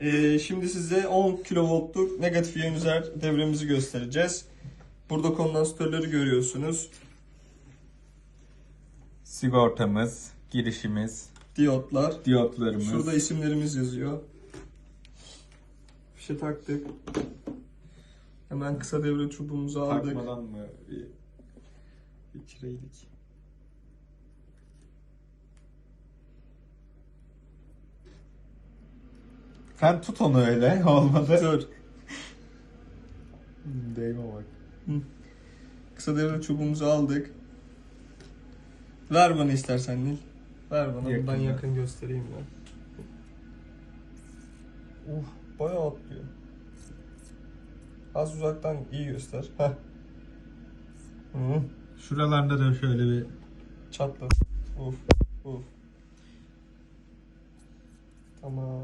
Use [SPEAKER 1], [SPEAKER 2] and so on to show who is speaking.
[SPEAKER 1] Ee, şimdi size 10 kilovoltluk negatif iyonizer devremizi göstereceğiz. Burada kondansatörleri görüyorsunuz.
[SPEAKER 2] Sigortamız, girişimiz,
[SPEAKER 1] Diyotlar.
[SPEAKER 2] diyotlarımız.
[SPEAKER 1] Şurada isimlerimiz yazıyor. Fişe taktık. Hemen kısa devre çubuğumuzu aldık.
[SPEAKER 2] takmadan mı bir geçireydik? Sen tut onu öyle olmadı.
[SPEAKER 1] Dur.
[SPEAKER 2] Değme bak.
[SPEAKER 1] Kısa devre çubuğumuzu aldık. Ver bana istersen Nil. Ver bana.
[SPEAKER 2] Yakın
[SPEAKER 1] Buradan
[SPEAKER 2] ver.
[SPEAKER 1] yakın göstereyim ben. Uf, bayağı atlıyor. Az uzaktan iyi göster. Heh. Hı,
[SPEAKER 2] Şuralarda da şöyle bir
[SPEAKER 1] çatla. Uf, uf. Tamam.